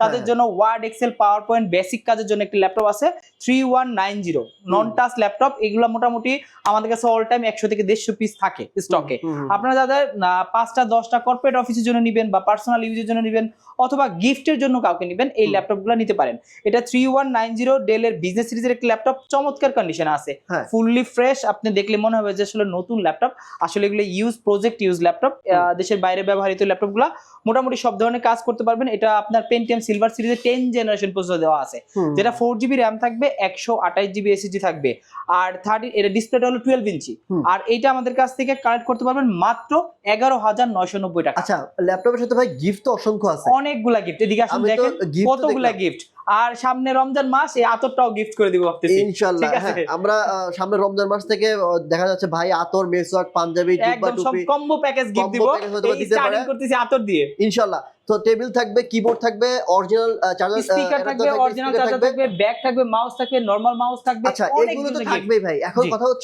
তাদের হ্যাঁ। জন্য word Excel power point basic কাজের জন্য একটি ল্যাপটপ আছে। Three one nine zero non touch laptop এগুলো মোটামুটি আমাদের কাছে অল টাইম একশো থেকে দেড়শো পিস থাকে স্টকে। আপনারা যাদের পাঁচটা দশটা কর্পোরেট অফিসের জন্য নেবেন বা পার্সোনাল ইউজের জন্য নেবেন অথবা গিফটের জন্য কাউকে নেবেন এই হুম। ল্যাপটপগুলো নিতে পারেন। এটা থ্রি ওয়ান নাইন জিরো ডেলের বিজনেস সিরিজের একটি ল্যাপটপ চমৎকার কন্ডিশনে আছে। হ্যাঁ। ফুললি ফ্রেশ আপনি দেখলে মনে হবে যে আসলে নতুন ল্যাপটপ আসলে এগুলো ইউজ প্রজেক্ট ইউজ ল্যাপটপ দেশের বাইরে ব্যবহৃত ল্যাপটপ ল্যাপটপগুলো মোটামুটি সব ধরনের কাজ করতে পারবেন। এটা আপনার পেন্টিএম সিলভার সিরিজের টেন জেনারেশন পর্যন্ত দেওয়া আছে। যেটা ফোর জিবি র্যাম থাকবে একশো আঠাশ জিবি এসএসডি থাকবে। আর থার্টি এটা ডিসপ্লেটা হলো টুয়েলভ ইঞ্চি। আর এইটা আমাদের কাছ থেকে কালেক্ট করতে পারবেন মাত্র এগারো হাজার নয়শো নব্বই টাকা। আচ্ছা ল্যাপটপের সাথে ভাই গিফট তো অসংখ্য আছে। অনেকগুলা গিফট এদিকে আসুন দেখেন কতগুলা গিফট আর সামনে রমজান মাস এই আতরটাও গিফট করে দিব ভাবতেছি। ইনশাল্লাহ হ্যাঁ আমরা সামনে রমজান মাস থেকে দেখা যাচ্ছে ভাই আতর মেসওয়াক পাঞ্জাবি জুব্বা একদম সব কম্বো প্যাকেজ গিফট দিব। এই স্টার্টিং করতেছি আতর দিয়ে। ইনশাল্লাহ তো টেবিল থাকবে কিবোর্ড থাকবে অরিজিনাল চার্জার স্পিকার থাকবে অরিজিনাল চার্জার থাকবে ব্যাগ থাকবে মাউস থাকবে। নরমাল মাউস থাকবে আচ্ছা এগুলো তো থাকবেই ভাই। এখন কথা হচ্ছে